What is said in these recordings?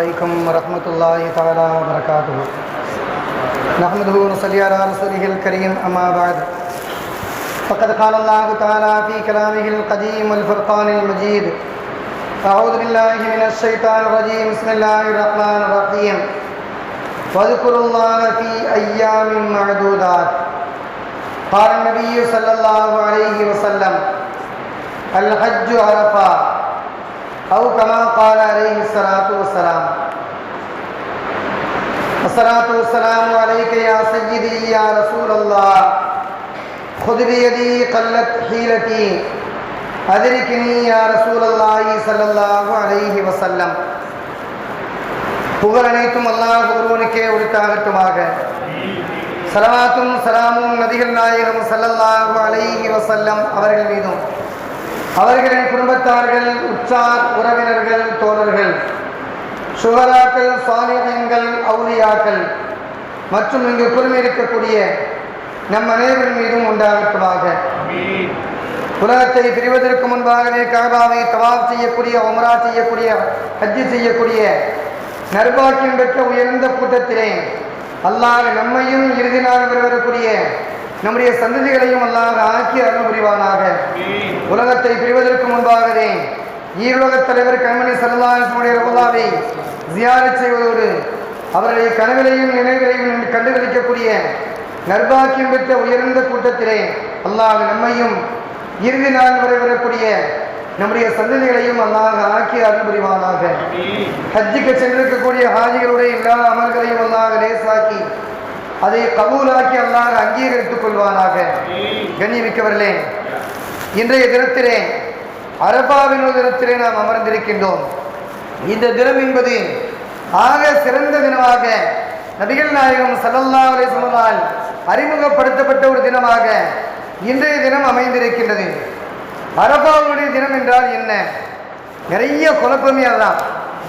عليكم ورحمة الله تعالى وبركاته. نحمده ونصلي على رسوله الكريم أما بعد. فقد قال الله تعالى في كلامه القديم والفرقان المجيد أعوذ بالله من الشيطان الرجيم بسم الله الرحمن الرحيم. واذكروا الله في أيام معدودات. قال النبي صلى الله عليه وسلم الحج عرفة أو كما قال عليه الصلاة والسلام الصلاة والسلام عليك يا سيدي يا رسول الله خذ بيدي قلت حيلتي أدركني يا رسول الله صلى الله عليه وسلم புகழ் அனைத்தும் அல்லாஹ் ஒருவனுக்கே உரித்தாகட்டுமாக சலவாத்தும் சலாமும் நபிகள் நாயகம் ஸல்லல்லாஹு அலைஹி வஸல்லம் அவர்கள் மீதும் அவர்களின் குடும்பத்தார்கள் உற்றார் உறவினர்கள் தோழர்கள் சுகராக்கள் சாலிகங்கள் அவுலியாக்கள் மற்றும் இங்கு குழுமி இருக்கக்கூடிய நம் அனைவரின் மீதும் உண்டாகட்டுமாக உலகத்தை பிரிவதற்கு முன்பாகவே கழபாவை தவாப் செய்யக்கூடிய உமரா செய்யக்கூடிய ஹஜ்ஜி செய்யக்கூடிய நர்பாக்கியம் பெற்ற உயர்ந்த கூட்டத்திலே அல்லாஹ் நம்மையும் இறுதி நாள் வரக்கூடிய நம்முடைய சந்ததிகளையும் அல்லாஹ் ஆக்கி அருள் புரிவானாக. உலகத்தை பிரிவதற்கு முன்பாகவே ஈருலகத் தலைவர் கண்மணி சரதாசனுடைய ரகுலாவை ஜியாரச் செய்வதோடு அவருடைய கனவிலையும் நினைவிலையும் கண்டுகளிக்கக்கூடிய நர்பாக்கியம் பெற்ற உயர்ந்த கூட்டத்திலே அல்லாஹ் நம்மையும் இறுதி நாள் வரை வரக்கூடிய நம்முடைய சந்ததிகளையும் அல்லாஹ் ஆக்கி அருள் புரிவானாக. ஹஜ்ஜிக்கு சென்றிருக்கக்கூடிய ஹாஜிகளுடைய எல்லா அமல்களையும் அல்லாஹ் லேசாக்கி அதை கபூலாக்கி அல்லாஹ் அங்கீகரித்துக் கொள்வானாக. கண்ணியமிக்கவர்களே இன்றைய தினத்திலே அரபாவின் தினத்திலே நாம் அமர்ந்திருக்கின்றோம். இந்த தினம் என்பது ஆக சிறந்த தினமாக நபிகள் நாயகம் சல்லல்லா அலிஸ்வலால் அறிமுகப்படுத்தப்பட்ட ஒரு தினமாக இன்றைய தினம் அமைந்திருக்கின்றது. அரபாவுடைய தினம் என்றால் என்ன? நிறைய குழப்பமே அதான்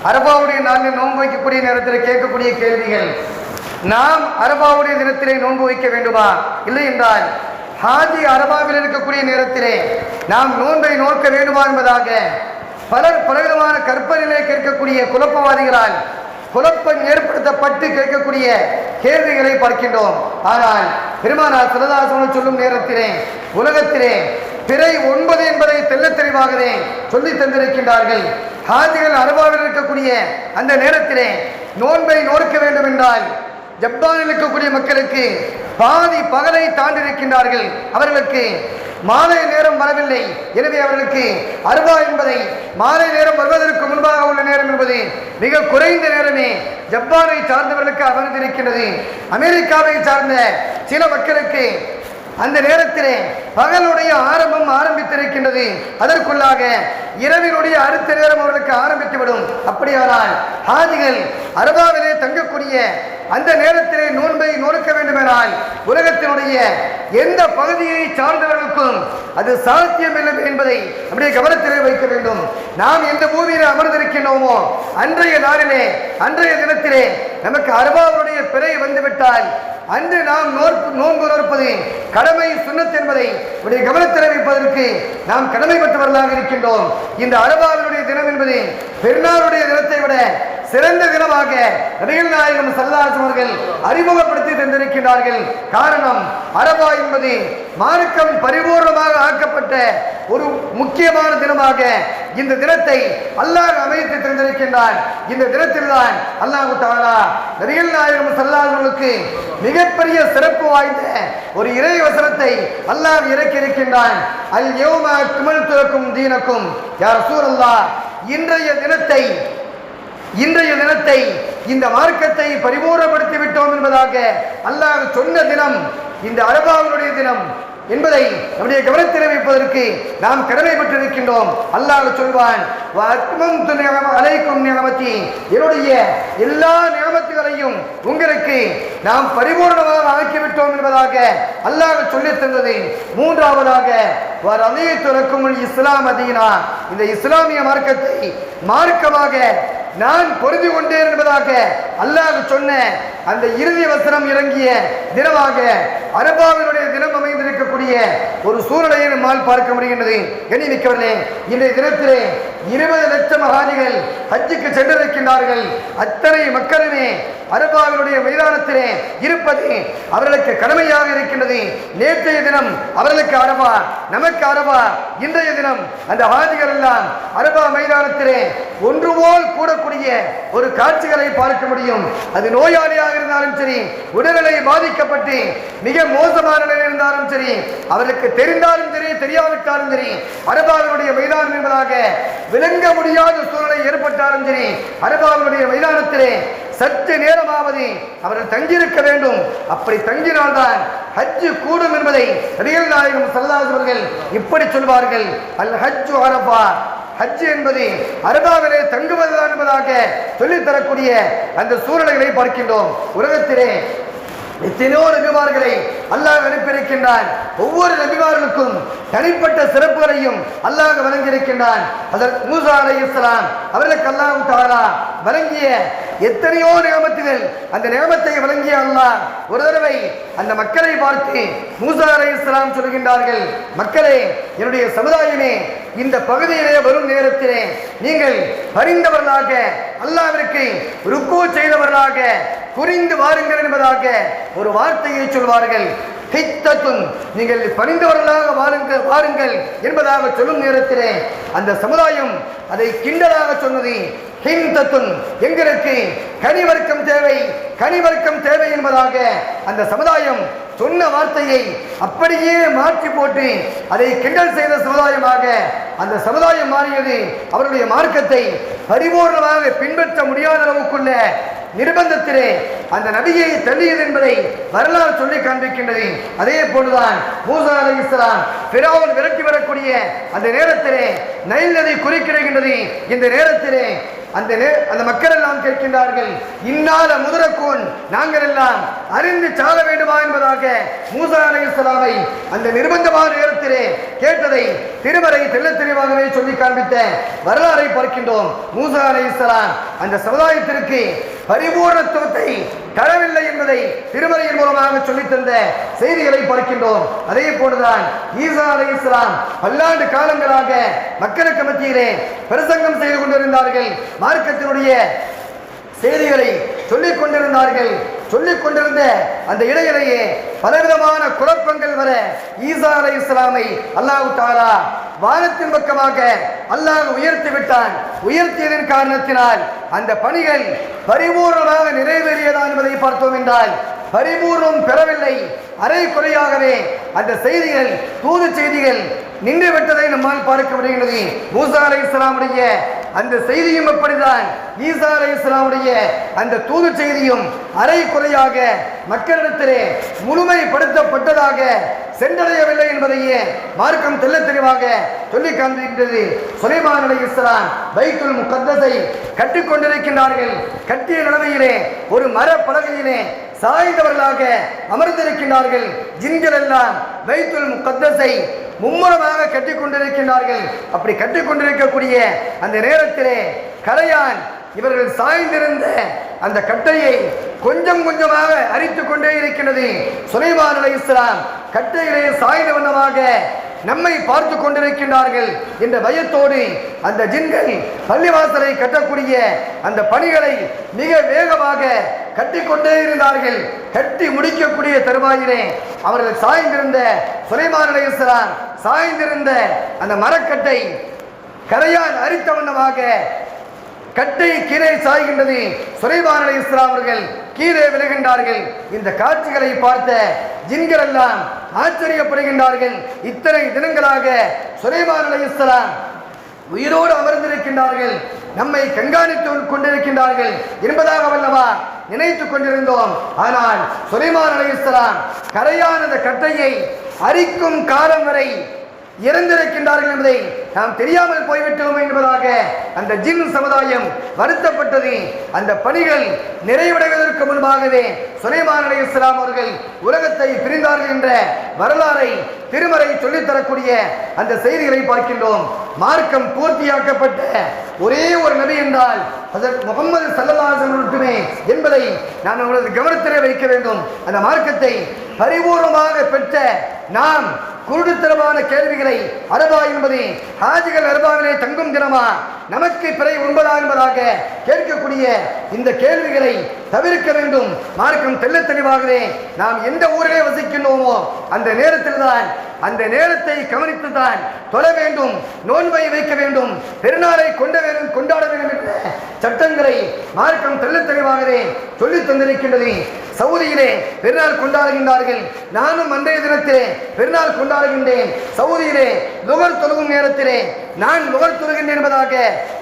அரபாவுடைய நாளில் நோன்பு வைக்கக்கூடிய நேரத்தில் கேட்கக்கூடிய கேள்விகள் நாம் அரபாவுடைய தினத்திலே நோன்பு வைக்க வேண்டுமா? இல்லை என்றால் ஹாஜி அரபாவில் இருக்கக்கூடிய நேரத்திலே நாம் நோன்பை நோக்க வேண்டுமா என்பதாக பலர் பலவிதமான கற்பனைகளை கேட்கக்கூடிய குழப்பவாதிகளால் குழப்பம் ஏற்படுத்தப்பட்டு கேட்கக்கூடிய கேள்விகளை பார்க்கின்றோம். ஆனால் பெருமானார் சிறதாசனம் சொல்லும் நேரத்திலே உலகத்திலே பிறை ஒன்பது என்பதை தெல்ல தெளிவாகவே சொல்லி தந்திருக்கின்றார்கள். ஹாஜிகள் அரபாவில் இருக்கக்கூடிய அந்த நேரத்திலே நோன்பை நோக்க வேண்டும் என்றால் ஜப்பானில் இருக்கக்கூடிய மக்களுக்கு பாதி பகலை தாண்டிருக்கின்றார்கள் அவர்களுக்கு மாலை நேரம் வரவில்லை. எனவே அவர்களுக்கு அருவா என்பதை மாலை நேரம் வருவதற்கு முன்பாக உள்ள நேரம் என்பது மிக குறைந்த நேரமே ஜப்பானை சார்ந்தவர்களுக்கு அமர்ந்திருக்கின்றது அமெரிக்காவை சார்ந்த சில மக்களுக்கு அந்த நேரத்திலே பகலுடைய ஆரம்பம் ஆரம்பித்திருக்கின்றது. அதற்குள்ளாக இரவினுடைய அடுத்த நேரம் அவர்களுக்கு ஆரம்பித்துவிடும். அப்படியானால் ஹாதிகள் அரபாவிலே தங்கக்கூடிய அந்த நேரத்திலே நோன்பை நோக்க வேண்டுமெனால் உலகத்தினுடைய எந்த பகுதியை சார்ந்தவர்களுக்கும் அது சாத்தியமில்லை என்பதை நம்முடைய கவனத்திலே வைக்க வேண்டும். நாம் எந்த பூமியில் அமர்ந்திருக்கின்றோமோ அன்றைய நாளிலே அன்றைய தினத்திலே நமக்கு அரபாவுடைய பிறை வந்துவிட்டால் அன்று நாம் நோற்பு நோன்பு நோற்பது கடமை சுண்ணத் என்பதை உடைய கவனத்தில் வைப்பதற்கு நாம் கடமைப்பட்டவர்களாக இருக்கின்றோம். இந்த அரபாவினுடைய தினம் என்பது பெருநாளுடைய தினத்தை விட சிறந்த தினமாக நபிகள் நாயகம் சல்லாசம் அவர்கள் அறிமுகப்படுத்தி தந்திருக்கிறார்கள் காரணம் அரபா என்பது மார்க்கம் பரிபூர்ணமாக ஆக்கப்பட்ட ஒரு முக்கியமான தினமாக இந்த தினத்தை அல்லாஹ் அமைத்து திறந்திருக்கின்றான் இந்த தினத்தில் தான் அல்லாஹு தாலா நபிகள் நாயகம் சல்லாசர்களுக்கு மிகப்பெரிய சிறப்பு வாய்ந்த ஒரு இறை வசனத்தை அல்லாஹ் இறக்கி இருக்கின்றான் அல் யோம குமல் துறக்கும் தீனக்கும் யார் சூரல்லா இன்றைய தினத்தை இன்றைய தினத்தை இந்த மார்க்கத்தை பரிபூரப்படுத்தி விட்டோம் என்பதாக அல்லாஹ் சொன்ன தினம் இந்த அரபாவினுடைய தினம் என்பதை நம்முடைய கவனத்தில் வைப்பதற்கு நாம் கடமைப்பட்டிருக்கின்றோம். அல்லாஹ் சொல்வான் அலைக்கும் நியமத்தி என்னுடைய எல்லா நியமத்துகளையும் உங்களுக்கு நாம் பரிபூர்ணமாக ஆக்கிவிட்டோம் என்பதாக அல்லாஹ் சொல்லித் தந்தது. மூன்றாவதாக வர் துறக்கும் இஸ்லாம் அதீனா இந்த இஸ்லாமிய மார்க்கத்தை மார்க்கமாக நான் பொருந்தி கொண்டேன் என்பதாக அல்லாஹ் சொன்ன அந்த இறுதி வசனம் இறங்கிய தினமாக அரபாவினுடைய தினம் அமைந்திருக்கக்கூடிய ஒரு சூழலை நம்மால் பார்க்க முடிகின்றது. கண்ணிமிக்கவர்களே இன்றைய தினத்திலே இருபது லட்சம் மகாதிகள் ஹஜ்ஜுக்கு சென்றிருக்கின்றார்கள். அத்தனை மக்களுமே அரபாவினுடைய மைதானத்திலே இருப்பது அவர்களுக்கு கடமையாக இருக்கின்றது. நேற்றைய தினம் அவர்களுக்கு அரபா நமக்கு அரபா இன்றைய தினம் அந்த ஹாஜிகள் எல்லாம் அரபா மைதானத்திலே ஒன்று போல் கூடக்கூடிய ஒரு காட்சிகளை பார்க்க முடியும். அது நோயாளியாக இருந்தாலும் சரி உடல்நிலை பாதிக்கப்பட்டு மிக மோசமான நிலையில் இருந்தாலும் சரி அவர்களுக்கு தெரிந்தாலும் சரி தெரியாவிட்டாலும் சரி அரபாவினுடைய மைதானம் என்பதாக விளங்க முடியாத சூழ்நிலை ஏற்பட்டாலும் சரி அரபாவினுடைய மைதானத்திலே சற்று நேரமாவது அவர்கள் தங்கியிருக்க வேண்டும். அப்படி தங்கினால்தான் ஹஜ்ஜு கூடும் என்பதை ரியல் நாயகம் சல்லாஸ் இப்படி சொல்வார்கள். அல் ஹஜ்ஜு அரபா ஹஜ் என்பது அரபாவிலே தங்குவதுதான் என்பதாக சொல்லித் தரக்கூடிய அந்த சூழ்நிலைகளை பார்க்கின்றோம். உலகத்திலே எத்தனையோ நபிமார்களை அல்லாஹ் அனுப்பியிருக்கின்றான். ஒவ்வொரு நபிமார்களுக்கும் தனிப்பட்ட சிறப்புகளையும் அல்லாஹ் வழங்கியிருக்கின்றான். அதற்கு மூசா அலை இஸ்லாம் அவர்களுக்கு அல்லாஹ் தாரா வழங்கிய எத்தனையோ நியமத்துகள் அந்த நியமத்தை வழங்கிய அல்லாஹ் ஒரு தடவை அந்த மக்களை பார்த்து மூசா அலை இஸ்லாம் சொல்கின்றார்கள் மக்களே என்னுடைய சமுதாயமே இந்த பகுதியிலே வரும் நேரத்திலே நீங்கள் பரிந்தவர்களாக அல்லாவிற்கு ருக்கு செய்தவர்களாக புரிந்து வாருங்கள் என்பதாக ஒரு வார்த்தையை சொல்வார்கள். ஹித்தத்துன் நீங்கள் பணிந்தவர்களாக வாருங்கள் வாருங்கள் என்பதாக சொல்லும் நேரத்திலே அந்த சமுதாயம் அதை கிண்டலாக சொன்னது. ஹிந்தத்துன் எங்களுக்கு கனிவர்க்கம் தேவை கனிவர்க்கம் தேவை என்பதாக அந்த சமுதாயம் சொன்ன வார்த்தையை அப்படியே மாற்றி போட்டு அதை கிண்டல் செய்த சமுதாயமாக அந்த சமுதாயம் மாறியது. அவருடைய மார்க்கத்தை பரிபூர்ணமாக பின்பற்ற முடியாத அளவுக்குள்ள நிர்பந்தத்திலே அந்த நபியை தள்ளியது என்பதை வரலாறு சொல்லி காண்பிக்கின்றது. அதே போன்றுதான் மூசா அலி இஸ்லாம் பிராவன் விரட்டி வரக்கூடிய அந்த நேரத்திலே நைல் நதி குறிக்கிடுகின்றது. இந்த நேரத்திலே அந்த நே- அந்த மக்கள் எல்லாம் கேட்கின்றார்கள் இன்னால முதலக்கோன் நாங்கள் எல்லாம் அறிந்து சாக வேண்டுமா? என்பதாக மூசா அலை இஸ்லாமை அந்த நிர்பந்தமான நேரத்திலே கேட்டதை திருமறை தெல்ல தெளிவாகவே சொல்லி காண்பித்த வரலாறை பார்க்கின்றோம். மூசா அலை இஸ்லாம் அந்த சமுதாயத்திற்கு பரிபூர்ணத்துவத்தை தரவில்லை என்பதை திருமறையின் மூலமாக சொல்லித் தந்த செய்திகளை பார்க்கின்றோம் அதே போன்றுதான் ஈசா அலை இஸ்லாம் பல்லாண்டு காலங்களாக மக்களுக்கு மத்தியிலே பிரசங்கம் செய்து கொண்டிருந்தார்கள். மார்க்கத்தினுடைய செய்திகளை சொல்லிக் கொண்டிருந்தார்கள். சொல்லிக் கொண்டிருந்த அந்த இடையிலேயே பலவிதமான குழப்பங்கள் வர ஈசா அலை இஸ்லாமை அல்லாஹ் தாரா வானத்தின் பக்கமாக அல்லாஹ் உயர்த்தி விட்டான். உயர்த்தியதன் காரணத்தினால் அந்த பணிகள் பரிபூர்ணமாக நிறைவேறியதா என்பதை பார்த்தோம் என்றால் பரிபூர்ணம் பெறவில்லை. அரை குறையாகவே அந்த செய்திகள் தூது செய்திகள் நின்று விட்டதை நம்மால் பார்க்க முடிகிறது. மூசா அலை இஸ்லாமுடைய அந்த செய்தியும் அப்படிதான் ஈசா அலை இஸ்லாமுடைய அந்த தூது செய்தியும் அரை குறையாக மக்களிடத்திலே முழுமைப்படுத்தப்பட்டதாக சென்றடையவில்லை என்பதையே மார்க்கம் தெல்ல தெளிவாக சொல்லி காண்பிக்கின்றது. சுலைமான் அலை இஸ்லாம் பைத்துல் முகத்தஸை கட்டி கொண்டிருக்கின்றார்கள். கட்டிய நிலைமையிலே ஒரு மர பலகையிலே சாய்ந்தவர்களாக அமர்ந்திருக்கின்றார்கள். ஜின்கள் எல்லாம் பைத்துல் முகத்தஸை மும்முரமாக கட்டி கொண்டிருக்கின்றார்கள் அப்படி கட்டி கொண்டிருக்கக்கூடிய அந்த நேரத்திலே கலையான் இவர்கள் சாய்ந்திருந்த அந்த கட்டையை கொஞ்சம் கொஞ்சமாக அரித்து கொண்டே இருக்கின்றது. சுலைமான் அலை இஸ்லாம் கட்டையிலே சாய்ந்த வண்ணமாக நம்மை பார்த்து கொண்டிருக்கின்றார்கள் என்ற பயத்தோடு அந்த ஜின்கள் பள்ளிவாசலை கட்டக்கூடிய அந்த பணிகளை மிக வேகமாக கட்டிக்கொண்டே இருந்தார்கள். கட்டி முடிக்கக்கூடிய தருவாயிலே அவர்கள் சாய்ந்திருந்த சுலைமான் சாய்ந்திருந்த அந்த மரக்கட்டை கரையால் அரித்த வண்ணமாக கட்டை கீழே சாய்கின்றது. சுலைமான் அலை இஸ்லாம் அவர்கள் கீழே விழுகின்றார்கள். இந்த காட்சிகளை பார்த்த ஜின்கள் எல்லாம் ஆச்சரியப்படுகின்றார்கள். இத்தனை தினங்களாக சுலைமான் இஸ்லாம் உயிரோடு அமர்ந்திருக்கின்றார்கள். நம்மை கண்காணித்து கொண்டிருக்கின்றார்கள். என்பதாக வல்லவா நினைத்துக் கொண்டிருந்தோம். ஆனால் சுலைமான் அலை கரையானது கட்டையை அரிக்கும் காலம் வரை இறந்திருக்கின்றார்கள் என்பதை நாம் தெரியாமல் போய்விட்டோம் என்பதாக அந்த ஜின் சமுதாயம் வருத்தப்பட்டது. அந்த பணிகள் நிறைவடைவதற்கு முன்பாகவே சுலைமான் அலி இஸ்லாம் அவர்கள் உலகத்தை பிரிந்தார்கள் என்ற வரலாறை திருமறை சொல்லித் தரக்கூடிய அந்த செய்திகளை பார்க்கின்றோம். மார்க்கம் பூர்த்தியாக்கப்பட்ட ஒரே ஒரு நபி என்றால் அதற்கு முகமது சல்லல்லாஹு மட்டுமே என்பதை நான் உங்களது கவனத்திலே வைக்க வேண்டும். அந்த மார்க்கத்தை பரிபூர்ணமாக பெற்ற நாம் குருடுத்தனமான கேள்விகளை அரபா என்பது ஹாஜிகள் அரபாவிலே தங்கும் தினமா நமக்கு பிறை உண்பதா என்பதாக கேட்கக்கூடிய இந்த கேள்விகளை தவிர்க்க வேண்டும். மார்க்கம் தெல்ல தெளிவாகவே நாம் எந்த ஊரிலே வசிக்கின்றோமோ அந்த நேரத்தில் தான் அந்த நேரத்தை கவனித்து தான் தொழ வேண்டும் நோன்பை வைக்க வேண்டும் பெருநாளை கொண்ட வேண்டும் கொண்டாட வேண்டும் என்ற சட்டங்களை மார்க்கம் தெள்ளத் தெளிவாகவே சொல்லித் தந்திருக்கின்றது. சவுதியிலே பெருநாள் கொண்டாடுகின்றார்கள். நானும் அன்றைய தினத்திலே பெருநாள் கொண்டாடுகின்றேன். சவுதியிலே நுகர் தொழுகும் நேரத்திலே நான் நுகர் தொழுகின்றேன் என்பதாக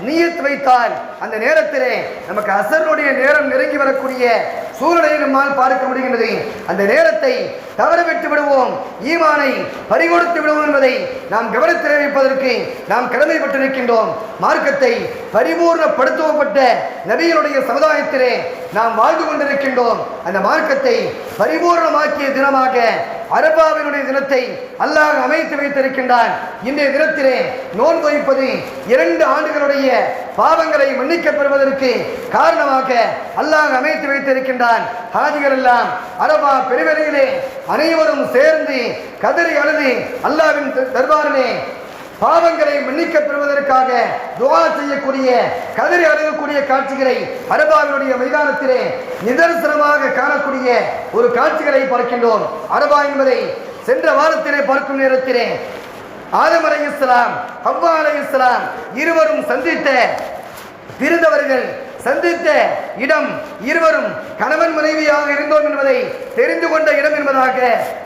நீயத்து வைத்தால் அந்த நேரத்திலே நமக்கு அசருடைய நேரம் நெருங்கி வரக்கூடிய சூழ்நிலையை நம்மால் பார்க்க முடிகின்றது. அந்த நேரத்தை தவறவிட்டு விடுவோம். ஈமானை பறிகொடுத்து விடுவோம் என்பதை நாம் கவனத்தில் வைப்பதற்கு நாம் கடமைப்பட்டிருக்கின்றோம் மார்க்கத்தை பரிபூர்ணப்படுத்தப்பட்ட நபிகளுடைய சமுதாயத்திலே நாம் வாழ்ந்து கொண்டிருக்கின்றோம். அந்த மார்க்கத்தை பரிபூர்ணமாக்கிய தினமாக அரபாவினுடைய தினத்தை அல்லாஹ் அமைத்து வைத்திருக்கின்றான். இன்றைய தினத்திலே நோன்பு வைப்பது இரண்டு ஆண்டுகளுடைய பாவங்களை மன்னிக்கப் பெறுவதற்கு காரணமாக அல்லாஹ் அமைத்து வைத்திருக்கின்றான். ஹாஜிகள் எல்லாம் அரபா பெருவெளியிலே அனைவரும் சேர்ந்து கதறி அழுது அல்லாவின் தர்பாரிலே பாவங்களை மன்னிக்கப் பெறுவதற்காக துவா செய்யக்கூடிய கதறி அழுகக்கூடிய காட்சிகளை அரபாவினுடைய மைதானத்திலே நிதர்சனமாக காணக்கூடிய ஒரு காட்சிகளை பார்க்கின்றோம். அரபா என்பதை சென்ற வாரத்திலே பார்க்கும் நேரத்திலே ஆதம் அலை இஸ்லாம் ஹவ்வா அலை இஸ்லாம் இருவரும் சந்தித்த பிரிந்தவர்கள் சந்தித்த இடம் இருவரும் கணவன் மனைவியாக இருந்தோம் என்பதை தெரிந்து கொண்ட இடம் என்பதாக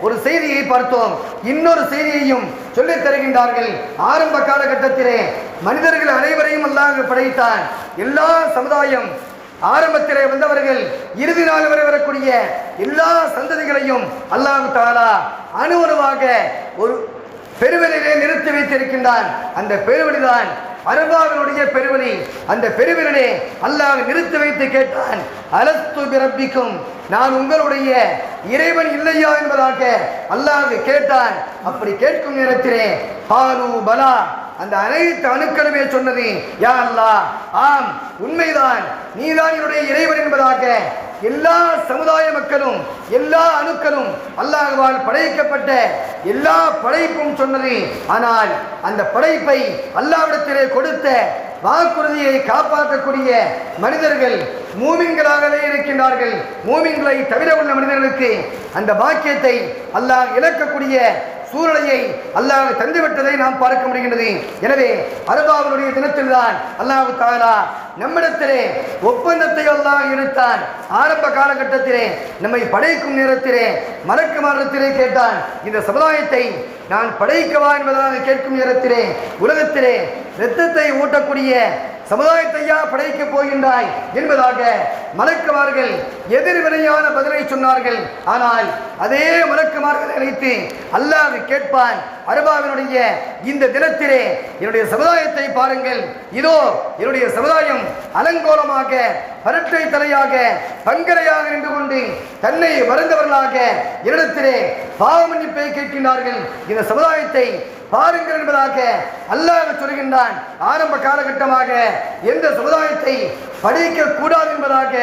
ஒரு செய்தியை பார்த்தோம். இன்னொரு செய்தியையும் சொல்லித் தருகின்றார்கள். ஆரம்ப காலகட்டத்திலே மனிதர்கள் அனைவரையும் அல்லாஹ் படைத்தான். எல்லா சமுதாயம் ஆரம்பத்திலே வந்தவர்கள் இறுதி நாள் வரை வரக்கூடிய எல்லா சந்ததிகளையும் அல்லாஹு தாலா அணு ஒரு பெருவெளியிலே நிறுத்தி வைத்திருக்கின்றான். அந்த பெருவெளிதான் அரபாவினுடைய பெருவனி அந்த பெருவினே அல்லாஹ் நிறுத்தி வைத்து கேட்டான். அலஸ்து பிறப்பிக்கும் நான் உங்களுடைய இறைவன் இல்லையா என்பதாக அல்லாஹ் கேட்டான். அப்படி கேட்கும் நேரத்திலே பாலு பலா. அந்த அனைத்து அணுக்களுமே சொன்னது யா அல்லா ஆம் உண்மைதான். நீதான் என்னுடைய இறைவன் என்பதாக எல்லா சமுதாய மக்களும் எல்லா அணுக்களும் அல்லாஹ்வால் படைக்கப்பட்ட எல்லா படைப்பும் சொன்னது. ஆனால் அந்த படைப்பை அல்லாவிடத்திலே கொடுத்த வாக்குறுதியை காப்பாற்றக்கூடிய மனிதர்கள் மூமின்களாகவே இருக்கின்றார்கள். மூமின்களை தவிர உள்ள மனிதர்களுக்கு அந்த பாக்கியத்தை அல்லாஹ் இழக்கக்கூடிய சூழ்நிலையை அல்லாஹ் தந்துவிட்டதை நாம் பார்க்க முடிகின்றது. எனவே அரபாவுடைய தினத்தில் தான் அல்லாஹ் தாலா நம்மிடத்திலே ஒப்பந்தத்தை எல்லாம் எடுத்தான் ஆரம்ப காலகட்டத்திலே நம்மை படைக்கும் நேரத்திலே மறக்க மாற்றத்திலே கேட்டான் இந்த சமுதாயத்தை நான் படைக்கவா என்பதாக கேட்கும் நேரத்திலே உலகத்திலே இரத்தத்தை ஊட்டக்கூடிய சமுதாயத்தையா படைக்கப் போகின்றாய் என்பதாக மலக்குமார்கள் எதிர்வினையான பதிலை சொன்னார்கள். ஆனால் அதே மலக்குமார்களை அழைத்து அல்லாஹ் கேட்பான் அருபாவினுடைய இந்த தினத்திலே என்னுடைய சமுதாயத்தை பாருங்கள். இதோ என்னுடைய சமுதாயம் அலங்கோலமாக பரட்டை தலையாக பங்கரையாக நின்று கொண்டு தன்னை மறந்தவர்களாக என்னிடத்திலே பாவமன்னிப்பை கேட்கின்றார்கள். இந்த சமுதாயத்தை பாருங்கள் என்பதாக அல்லாஹ் சொல்கின்றான். ஆரம்ப காலகட்டமாக எந்த சமுதாயத்தை படிக்க கூடாது என்பதாக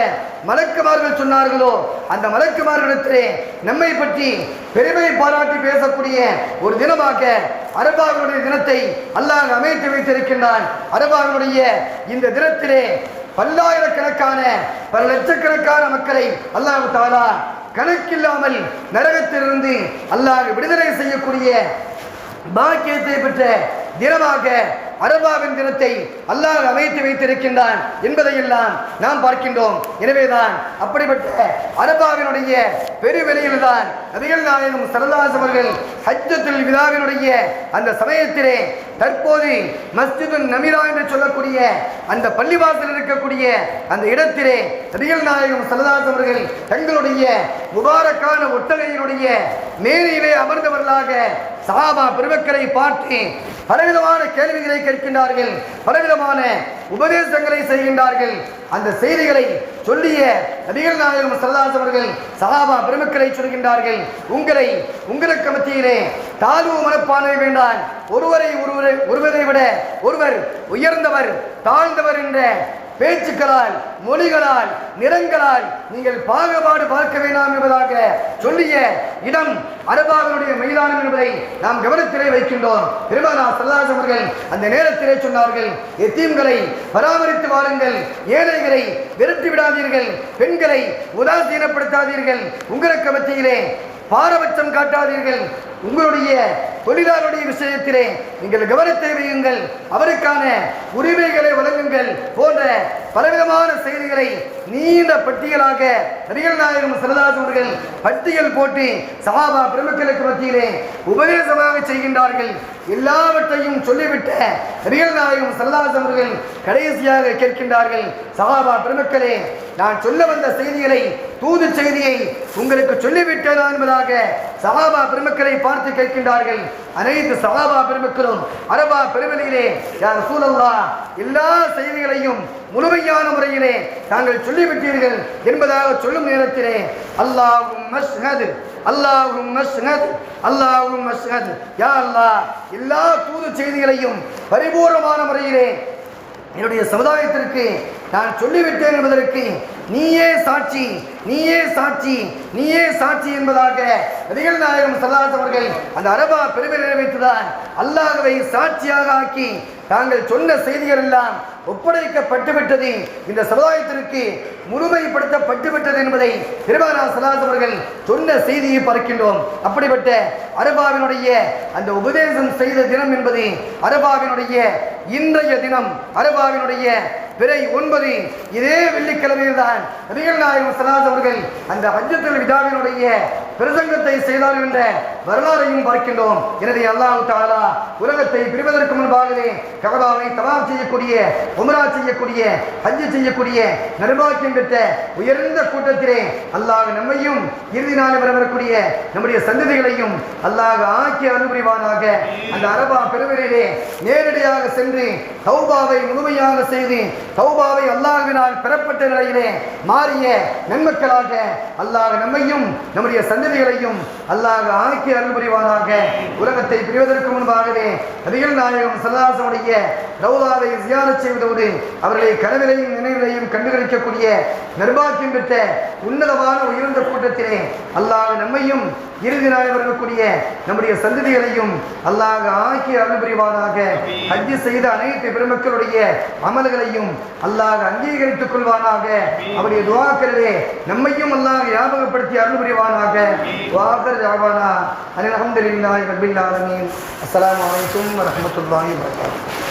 மலக்குமார்கள் சொன்னார்களோ அந்த மலக்குமார்களிடத்திலே நம்மை பற்றி பெருமை பாராட்டி பேசக்கூடிய ஒரு தினமாக அரபாவினுடைய தினத்தை அல்லாஹ் அமைத்து வைத்திருக்கின்றான். அரபாவினுடைய இந்த தினத்திலே பல்லாயிரக்கணக்கான பல லட்சக்கணக்கான மக்களை அல்லாஹ் தாலா கணக்கில்லாமல் நரகத்திலிருந்து அல்லாஹ் விடுதலை செய்யக்கூடிய பாக்கியத்தை பெற்ற தினமாக அரபாவின் தினத்தை அல்லாஹ் அமைத்து வைத்திருக்கின்றான் என்பதையெல்லாம் நாம் பார்க்கின்றோம். எனவேதான் அப்படிப்பட்ட அரபாவினுடைய பெருவெளியில் தான் நபிகள் நாயகம் சரதாஸ் அவர்கள் ஹஜ்ஜத்துல் விழாவினுடைய அந்த சமயத்திலே தற்போது மஸ்ஜிது நமிரா என்று சொல்லக்கூடிய அந்த பள்ளிவாசல் இருக்கக்கூடிய அந்த இடத்திலே நபிகள் நாயகம் சரதாஸ் அவர்கள் தங்களுடைய முபாரக்கான ஒட்டகையினுடைய மேலையிலே அமர்ந்தவர்களாக சஹாபா பெருமக்களை பார்த்து பலவிதமான கேள்விகளை கேட்கின்றார்கள் பலவிதமான உபதேசங்களை செய்கின்றார்கள். அந்த செய்திகளை சொல்லிய நபிகள் நாயகம் சரதாஸ் அவர்கள் சஹாபா பெருமக்களை சொல்கின்றார்கள். உங்களை உங்களுக்கு மத்தியிலே தாழ்வு மனப்பான்மை வேண்டாம். ஒருவரை ஒருவரை ஒருவரை விட ஒருவர் உயர்ந்தவர் தாழ்ந்தவர் என்ற பேச்சுக்களால் மொழிகளால் நிறங்களால் நீங்கள் பாகுபாடு பார்க்க வேண்டாம் என்பதாக சொல்லிய இடம் அரபாவினுடைய மைதானம் என்பதை நாம் கவனத்திலே வைக்கின்றோம். பெருமானா சல்லாஸ் அவர்கள் அந்த நேரத்திலே சொன்னார்கள் எத்தீம்களை பராமரித்து வாருங்கள் ஏழைகளை விரட்டி விடாதீர்கள் பெண்களை உதாசீனப்படுத்தாதீர்கள் உங்களுக்கு மத்தியிலே பாரபட்சம் காட்டாதீர்கள் உங்களுடைய தொழிலாளருடைய விஷயத்திலே நீங்கள் கவனத்தை வையுங்கள். அவருக்கான உரிமைகளை வழங்குங்கள் போன்ற பலவிதமான செய்திகளை நீண்ட பட்டியலாக நரிகள் நாயகம் சரதாஸ் அவர்கள் பட்டியல் போட்டு சஹாபா பெருமக்களுக்கு மத்தியிலே உபதேசமாக செய்கின்றார்கள். எல்லாவற்றையும் சொல்லிவிட்ட நரிகள் நாயகம் சரதாஸ் அவர்கள் கடைசியாக கேட்கின்றார்கள் சஹாபா பெருமக்களே நான் சொல்ல வந்த செய்திகளை தூது செய்தியை உங்களுக்கு சொல்லிவிட்டதா என்பதாக சஹாபா பெருமக்களை பார்த்து பார்த்து கேட்கின்றார்கள். அனைத்து சகாபா பெருமக்களும் அரபா பெருமதியிலே யார் சூழல்லா எல்லா செய்திகளையும் முழுமையான முறையிலே தாங்கள் சொல்லிவிட்டீர்கள் என்பதாக சொல்லும் நேரத்திலே அல்லாஹும் மஷ்ஹது அல்லாஹும் மஸ்ஹத் அல்லாஹும் மஸ்ஹத் யா அல்லாஹ் எல்லா தூது செய்திகளையும் பரிபூர்ணமான முறையிலே என்னுடைய சமுதாயத்திற்கு நான் சொல்லிவிட்டேன் என்பதற்கு நீயே சாட்சி நீயே சாட்சி நீயே சாட்சி என்பதாக நபிகள் நாயகம் சல்லாஸ் அவர்கள் அந்த அரபா பெருமை நிறைவேற்றுதான் அல்லாஹவை சாட்சியாக ஆக்கி தாங்கள் சொன்ன செய்திகள் எல்லாம் ஒப்படைக்கப்பட்டுவிட்டது. இந்த சமுதாயத்திற்கு முழுமைப்படுத்தப்பட்டுவிட்டது என்பதை பெருமானா சலாத் அவர்கள் சொன்ன செய்தியை பார்க்கின்றோம். அப்படிப்பட்ட அரபாவினுடைய அந்த உபதேசம் செய்த தினம் என்பது அரபாவினுடைய இன்றைய தினம். அரபாவினுடைய பிறை ஒன்பது. இதே வெள்ளிக்கிழமையில் தான் நபிகள் நாயகம் சலாத் அவர்கள் அந்த பஞ்சத்தில் விதாவினுடைய பிரசங்கத்தை செய்தார் என்ற வரலாறையும் பார்க்கின்றோம். எனவே அல்லாஹ் தாலா உலகத்தை பிரிவதற்கு முன்பாகவே கபதாவை தவாப் செய்யக்கூடிய உமரா செய்யக்கூடிய ஹஜ்ஜு செய்யக்கூடிய நிர்வாகியம் பெற்ற உயர்ந்த கூட்டத்திலே அல்லாஹ் நம்மையும் இறுதி நாள் வரவரக்கூடிய நம்முடைய சந்ததிகளையும் அல்லாஹ் ஆக்கி அனுபவிவானாக அந்த அரபா பெருவரிலே நேரடியாக சென்று தௌபாவை முழுமையாக செய்து தௌபாவை அல்லாஹினால் பெறப்பட்ட நிலையிலே மாறிய நன்மக்களாக அல்லாஹ் நம்மையும் நம்முடைய சந்ததி வசதிகளையும் அல்லாஹ் ஆக்கி அருள் புரிவானாக. உலகத்தை பிரிவதற்கு முன்பாகவே நபிகள் நாயகம் சல்லாசனுடைய ரவுதாவை ஜியாரத் செய்வதோடு அவர்களை கனவிலையும் நினைவிலையும் கண்டுகளிக்கக்கூடிய நிர்பாக்கியம் பெற்ற உன்னதமான உயர்ந்த கூட்டத்திலே அல்லாஹ் நம்மையும் இறுதி நாள் வரக்கூடிய நம்முடைய சந்ததிகளையும் அல்லாஹ் ஆக்கி அருள் புரிவானாக ஹஜ்ஜு செய்த அனைத்து பெருமக்களுடைய அமல்களையும் அல்லாஹ் அங்கீகரித்துக் கொள்வானாக. அவருடைய துவாக்களிலே நம்மையும் அல்லாஹ் ஞாபகப்படுத்தி அருள் புரிவானாக வாகர் ஜாவானா அனில் அஹமதுல்லாஹி ரபில் ஆலமீன். அஸ்ஸலாமு அலைக்கும் வரஹ்மத்துல்லாஹி வபரகாத்துஹு